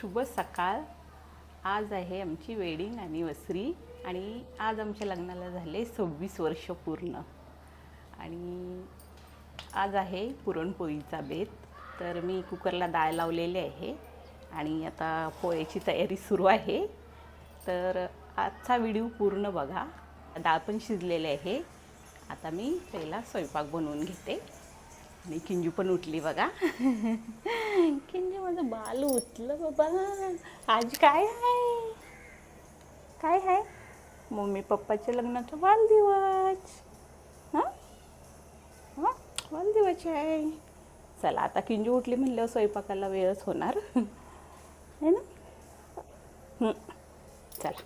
शुभ सकाळ. आज आहे आमची वेडिंग ॲनिव्हर्सरी आणि आज आमच्या लग्नाला झाले सव्वीस वर्ष पूर्ण. आणि आज आहे पुरणपोळीचा बेत. तर मी कुकरला डाळ लावलेली आहे आणि आता पोळ्याची तयारी सुरू आहे. तर आजचा व्हिडिओ पूर्ण बघा. डाळ पण शिजलेली आहे. आता मी पहिला स्वयंपाक बनवून घेते. आणि किंजू पण उठली बघा. किंजू काल उठलं बाबा. आज काय आहे? काय आहे? मम्मी पप्पाच्या लग्नाचा वाढदिवस. हां? हां? वाढदिवस आहे. चला आता किंजू उठली म्हणल्यावर स्वयंपाकाला वेळच होणार. है ना? चला.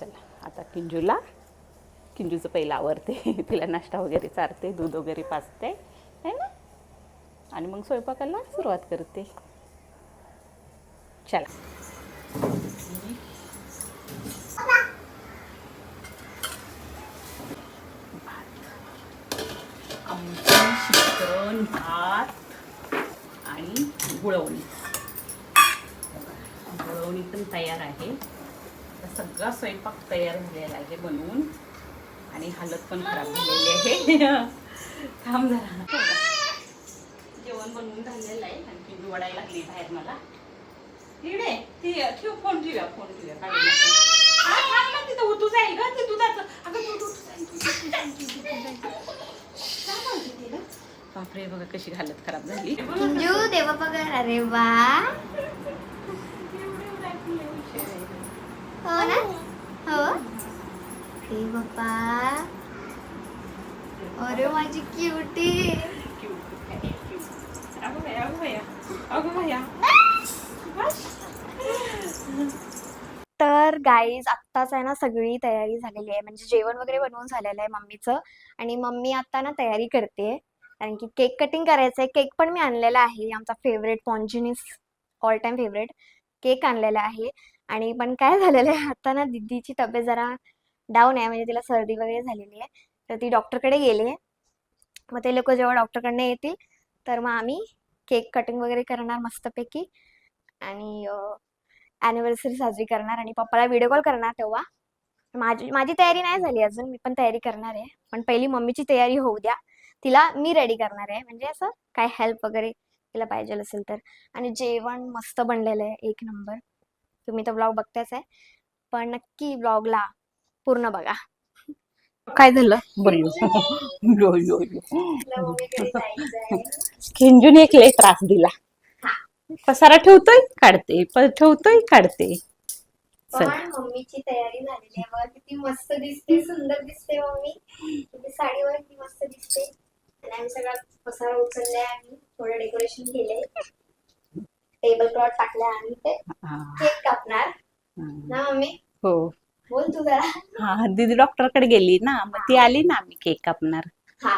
चला आता किंजूला. किंजूचं पहिलं आवडते तिला नाश्ता वगैरे चारते दूध वगैरे पाचते है ना? आणि मग स्वयंपाकाला सुरुवात करते. चला. आमची शिकरण भात आणि गुळवणी. गुळवणी पण तयार आहे. सगळा स्वयंपाक तयार झालेला आहे बनवून. आणि हालत पण खराब झालेली आहे. थांब जरा. जेवण बनवून झालेलं आहे. आणखी निवडायला वडायला लागली बाहेर मला. तिकडे ती ठेव फोन ठेवूया फोन थांब ना तिथं उतू जाईल ग ते दुधाचं. अगं ती? बापरे बघा कशी हालत खराब झाली. अंजू देवा पगार अरे वा. हो ना? हो? हे बाप्पा अरे माझी क्युटी अगं बाया, अगं बाया. तर गाईज आत्ताच आहे ना सगळी तयारी झालेली आहे. म्हणजे जेवण वगैरे बनवून झालेलं आहे मम्मीचं. आणि मम्मी आता ना तयारी करते. कारण की केक कटिंग करायचं आहे. केक पण मी आणलेला आहे. आमचा favourite पॉन्जिनिस all time favourite cake आणलेला आहे. आणि पण काय झालेलं आहे आता ना दिदीची तब्येत जरा डाऊन आहे. म्हणजे तिला सर्दी वगैरे झालेली आहे. तर ती डॉक्टरकडे गेली आहे. मग ते लोक जेव्हा डॉक्टरकडनं येतील तर मग आम्ही केक कटिंग वगैरे करणार मस्तपैकी. आणि ॲनिव्हर्सरी साजरी करणार आणि पप्पाला व्हिडिओ कॉल करणार तेव्हा. माझी माझी तयारी नाही झाली अजून मी पण तयारी करणार आहे. पण पहिली मम्मीची तयारी होऊ द्या. तिला मी रेडी करणार आहे. म्हणजे असं काय हेल्प वगैरे तिला पाहिजे असेल तर. आणि जेवण मस्त बनलेलं आहे. एक नंबर तुम्ही तर ब्लॉग बघताच आहे. पण नक्की ब्लॉगला पूर्ण बघा. काय झालं? किंजून एक लय त्रास दिला. पसारा ठेवतोय काढते. ठेवतोय काढते. मम्मीची तयारी झालेली आहे. बघा किती मस्त दिसते सुंदर दिसते मम्मी. किती साडीवर किती मस्त दिसते. आणि आम्ही सगळा पसारा उचललाय आणि थोडं डेकोरेशन केलंय. टेबल क्लॉथ टाकलाय आणि ते केक कापणार. ना मम्मी? हो. बोल तू जरा. हा दीदी डॉक्टरकडे गेली ना मग ती आली ना आम्ही केक कापणार. हा.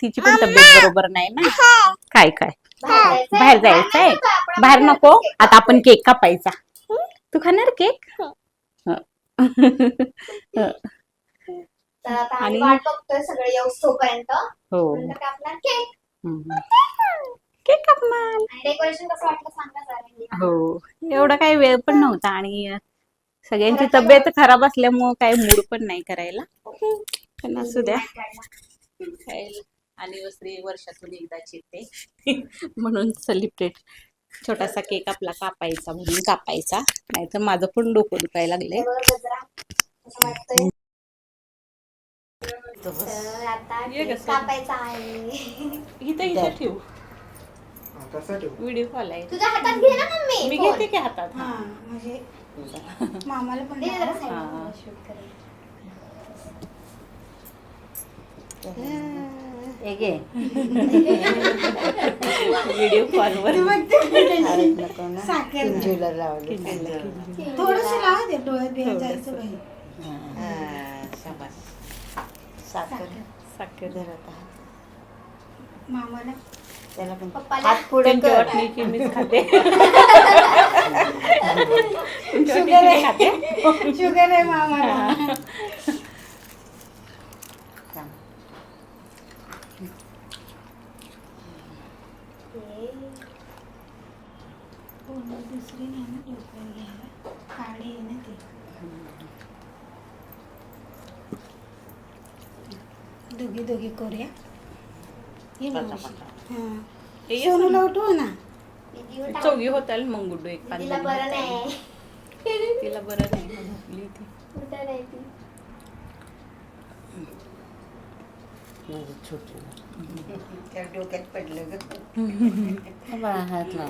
तिची पण तब्येत बरोबर नाही ना. काय काय? बाहेर जायचंय? बाहेर नको, बाहेर आता आपण केक कापायचा. तू खाणार केक? आणि- वाट बघतोय सगळे येऊस तोपर्यंत. हो. कापणार केक. कापणार. आणि डेकोरेशन कसं वाटलं सांगा जरा हो. एवढा काही वेळ पण नव्हता आणि सगळ्यांची तब्येत खराब असल्यामुळं काही मूड पण नाही करायला. पण असू द्या. अनिव्हर्सरी वर्षातून एकदाच येते म्हणून सेलिब्रेट छोटासा केक आपला कापायचा म्हणून कापायचा. नाहीतर माझं पण डोकं दुखायला? कापायचा आहे. इथं इथं ठेवू. व्हिडिओ कॉल आहे. तुझ्या हातात घे ना मम्मी. मी. घेते की हातात? हा म्हणजे मामाला पण दे जरा लावा. side ला हा. व्हिडिओ कॉलवर नको ना किंजूला लावली थोडस ते डोळ्यात बिळ्यात जायचं बाई साखर साखर धर आता. मामाला त्याला पण पप्पाला हात पुढे त्यांची कर वाटणी की मीच खाते शुगर आहे शुगर आहे मामाला दुसरी नाही ना डोक्यावर घ्यायला काळी आहे ना ती दोघी दोघी करूया ये ना मावशी. हां. ये सोनूला उठव ना चौघी होताल मग गुड्डू एक पाच तिला बरं. नाही तिला बरं नाही मग झोपली ती कुठं नाही ती माझी छोटी त्या डोक्यात पडलं ग बाळा हात लाव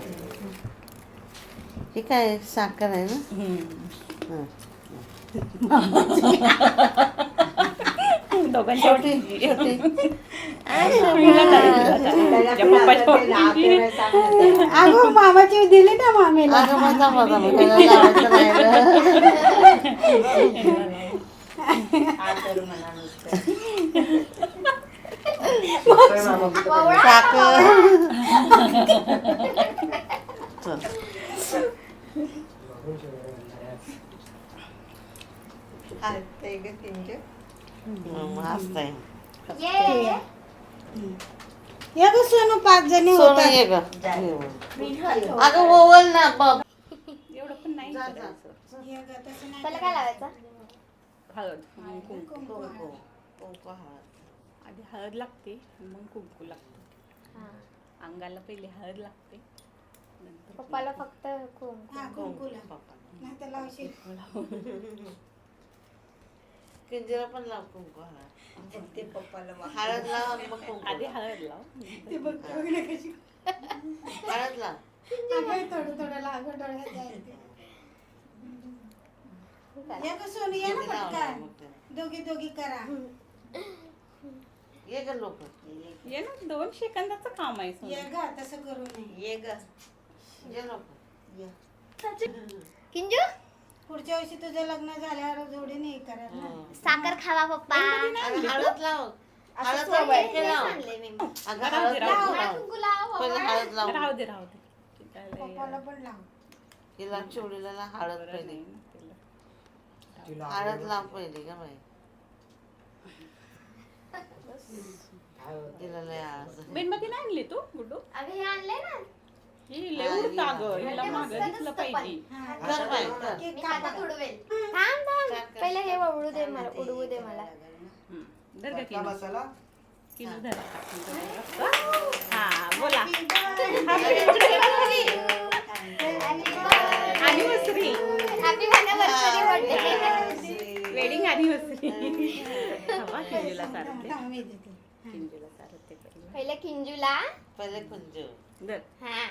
हे काय साखर आहे ना? हं. दोघांच्या वाटणीची. अगं मामाची दिली ना मामीला? अगं साखर. चल. हं, मस्त आहे. ये. या ग सोनू पाच जणी सोनं होतात. ये ग. अगं ओवल ना बाप एवढं पण नाही करायचं. या ग, तसं नाही त्याला काय लावायचं? हळद मग कुंकू. कुंकू कुंकू हळद. आधी हळद लागते मग कुंकू लागतो. हा. अंगाला पहिले हळद लागते. पप्पाला फक्त खूप हा कुंकुला पप्पा. नाही तर लावशील. किंजरा पण लाव कुंकू हळद ते पप्पाला हळद लाव आणि मग कुंकू आधी लाव. हळद लाव. ते बघ बघ ना कशी. हळद लाव. अगं, थोडं थोडं लागं डोळ्यात जायचं या ग सोनू या ना किती लावणार पटकन. मग ते? दोघी दोघी करा. ये ग लोक ये ना दोन सेकंदाचं काम आहे सोनं. ये ग तसं करू नये. ये ग. किंजू? पुढच्या वर्षी तुझं लग्न झाल्यावर जोडी नाही करत ना. साखर खावा पप्पा. हळद लाव. असं हळद लाव आहे, इकडे लाव. तेच आणलंय मी. अगं हळद लाव. मला लाव. कुंकू लाव पहिले बाबा. हळद लाव. राहू दे राहू दे. शिकायला पप्पाला ये. पण लाव. हिला चिवडीला हळद पहिले. तिला. हळद लाव पहिले का बाई. तिला लय नाही आणली तू गुड्डू? अगं हे आणलंय ना. ही उडतं अगं हिला मागं दिसलं. पाहिजे. मी. हातात उडवेल? थांब थांब. पहिले हे उडू दे मला उडवू दे मला. धर का किनू किनू धर. हा. बोला. Anniversary happy anniversary wedding anniversary हवा किंजूला सारते. किंजूला सारते पहिलं किंजूला. पहिले कुंजू. धर. हा.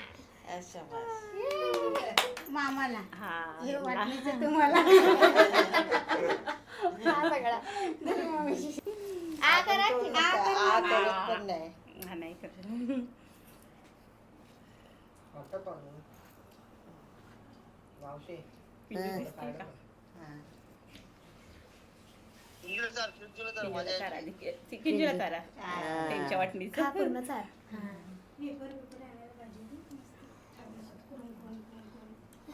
मामाला. हा. हे वाटलीच तुम्हाला. हा सगळा. आ करा की आ करत पण नाही नाही करत. किंजू दिसते का. किंजूला चारा आधी. ती किंजूला चारा त्यांच्या वाटणीचं. हा पूर्ण चार पेपर बिपर आणायला पाहिजे ना. मस्त. हाताशी करून, करून,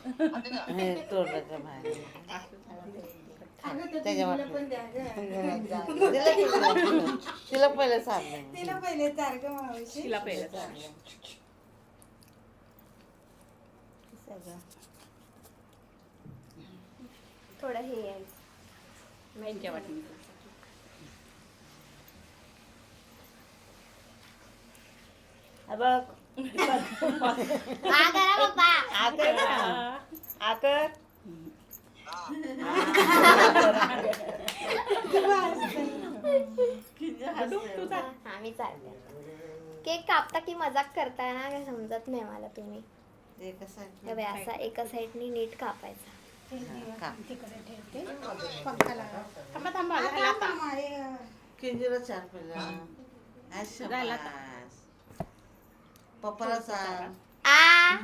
बाहेर तिला पहिले साधलं तिला पहिले चार ग मावशी तिला पहिलं चारा थोडं हे आहे. त्यांच्या वाटणीचं आ हा मी चालते केक कापता की मजाक करताय ना? काय समजत नाही मला तुम्ही. ते कसं असा एका साईडनी नीट कापायचा. तिकडे ठेवते पंखा लावा थांबा थांबा आता हे, किंजूला चार झाला आता. सांग आ.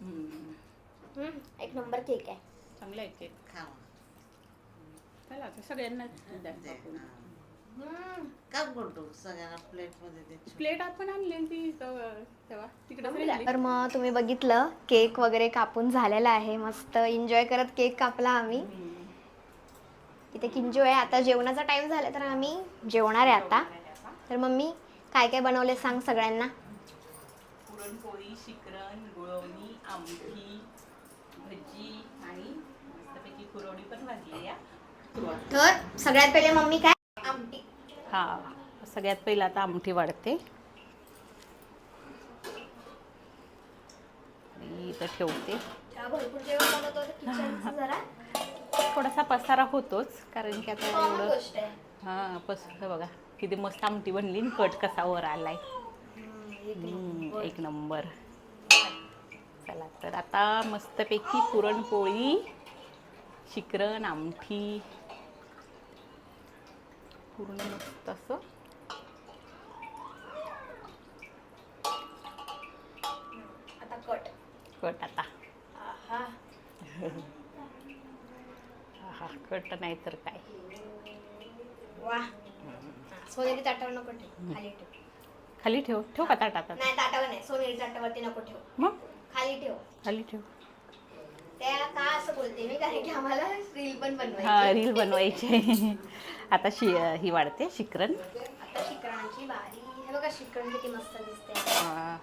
हम्म. हम्म, एक नंबर केक आहे. चांगलं आहे केक. खावा चला आता सगळ्यांना द्या. प्लेटमध्ये दे. प्लेट आपण आणली ती तेव्हा तेव्हा तिकडे तर मग तुम्ही बघितलं केक वगैरे कापून झालेला आहे. मस्त एन्जॉय करत केक कापला आम्ही. इथे किंजू आहे. आता जेवणाचा टाइम झाला तर आम्ही जेवणार आहे आता. तर मम्मी काय काय बनवले सांग सगळ्यांना? पुरणपोळी शिकरण गुळवणी आमटी भजी आणि मस्तपैकी कुरवडी पण भाजली या. तर सगळ्यात पहिले मम्मी काय? आमटी. हा सगळ्यात पहिला आता आमटी वाढते. इथं ठेवते. भरपूर जेवण बनवतो. किचनचं जरा. थोडासा पसारा होतोच कारण की आता एवढं हां पस हे बघा किती मस्त आमटी बनली आणि कट कसा वर आलाय. हम्म, एक नंबर. चला तर आता मस्तपैकी पुरणपोळी शिकरण आमटी पूर्ण मस्त असं. आता कट. कट आता. आहा. कट नाही तर काय. वा. सोनेरी ताटावर नको ठेव खाली ठेव. खाली ठेव? ठेव का ताटात आता? नाही ताटावर नाही सोनेरी ताटावरती नको ठेव. मग? खाली ठेव. खाली ठेव. त्या का असं बोलते मी कारण की आम्हाला रील पण हा बनवायची रील बनवायचे आता शि ही वाढते शिकरण. आता शिकरणाची बारी. हे बघा शिकरण किती मस्त दिसते.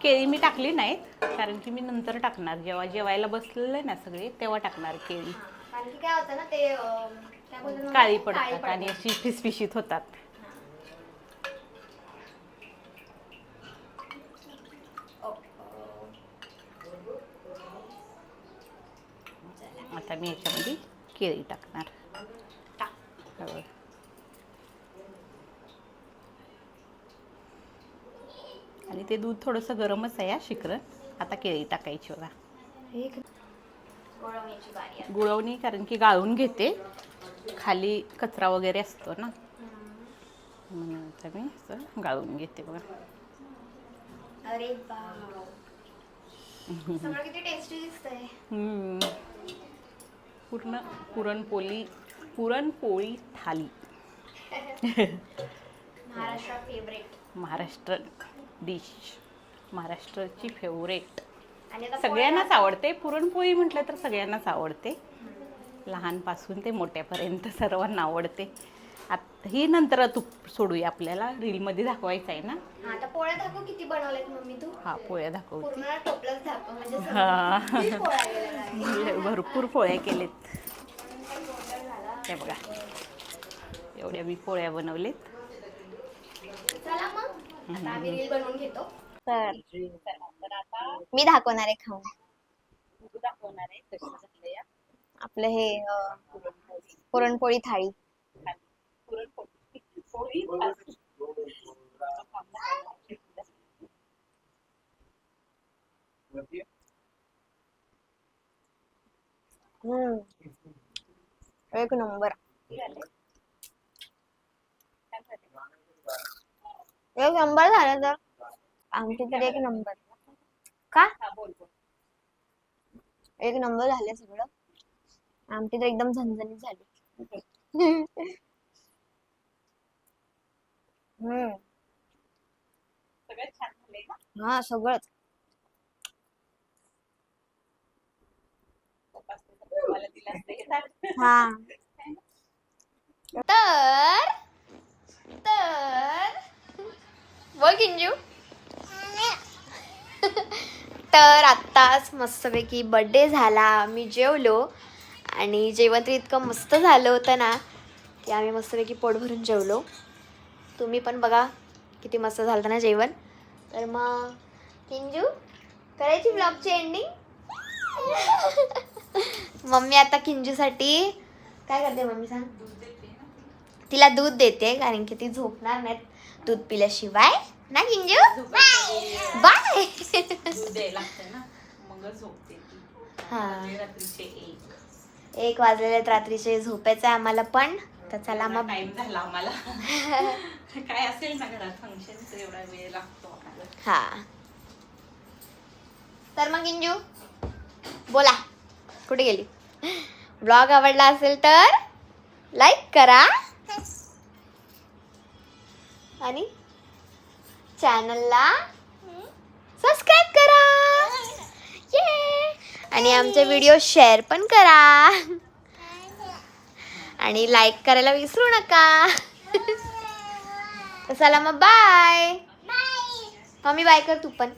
केळी मी टाकली नाहीत कारण की मी नंतर टाकणार. जेव्हा जेवायला बसलेले ना सगळे तेव्हा टाकणार केळी. की काय होतं ना ते अं, काय बोलतात ना, काळी पडतात आणि अशी फिसफिशीत होतात. आता मी याच्यामध्ये केळी टाकणार. टाक. आणि ते दूध थोडंसं गरमच आहे हा शिकरण आता केळी टाकायची बघा. एक गोळवण्याची बारी आहे. गुळवणी कारण की गाळून घेते. खाली कचरा वगैरे असतो ना. म्हणून आता मी असं गाळून घेते बघा. अरे वाव सगळं किती टेस्टी दिसतंय. हम्म. पूर्ण पुरणपोळी पुरणपोळी थाली. महाराष्ट्र फेवरेट महाराष्ट्र डिश महाराष्ट्राची फेवरेट आणि आता सगळ्यांनाच आवडते. पुरणपोळी म्हटलं तर सगळ्यांनाच आवडते. लहानपासून ते मोठ्यापर्यंत सर्वांना आवडते. आत ही नंतर तूप सोडूया आपल्याला. रीलमध्ये दाखवायचं आहे ना? हा, आता पोळ्या दाखव किती बनवल्यात मम्मी तू. हा पोळ्या दाखवते. पूर्ण टोपलंच दाखव म्हणजे हा. किती पोळ्या आहेत. भरपूर पोळ्या केलेत. हे बघा. एवढ्या मी पोळ्या बनवलेत. चला मग. आता आम्ही रील बनवून घेतो. तर मी दाखवणार आहे खाऊन. दाखवणार आहे या. आपलं हे अं, पुरणपोळी थाळी. पुरणपोळी पोळी हम्म. एक नंबर. एक नंबर झालं तर. आमची तर एक नंबर. का? एक नंबर झाले सगळं. आमची तर एकदम झणझणीत झाली. हम्म. हा सगळंच. हे. हा. तर तर बोल किंजू. तर आत्ताच मस्तपैकी बड्डे झाला. मी जेवलो आणि जेवण तर इतकं मस्त झालं होतं ना की आम्ही मस्तपैकी पोट भरून जेवलो. तुम्ही पण बघा किती मस्त झालं होतं ना जेवण. तर मग किंजू करायची ब्लॉगची एंडिंग मम्मी आता किंजूसाठी काय करते मम्मी सांग? तिला दूध देते कारण की ती झोपणार नाहीत दूध पिल्याशिवाय. ना. किंजू बाय एक. वाजलेले रात्रीचे झोपायचं आहे आम्हाला पण. तर चला मग. टाइम झाला आम्हाला. काय असेल ना घरात फंक्शन एवढा वेळ लागतो हा. तर मग इंजू बोला कुठे गेली? ब्लॉग आवडला असेल तर लाईक करा. आणि चॅनलला सबस्क्राईब करा. ये आणि आमचे व्हिडिओ शेअर पण करा. आणि लाईक करायला विसरू नका. चला मग बाय. मम्मी बाय कर तू पण.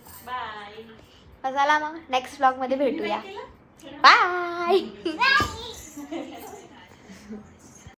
चला मग नेक्स्ट ब्लॉगमध्ये भेटूया. बाय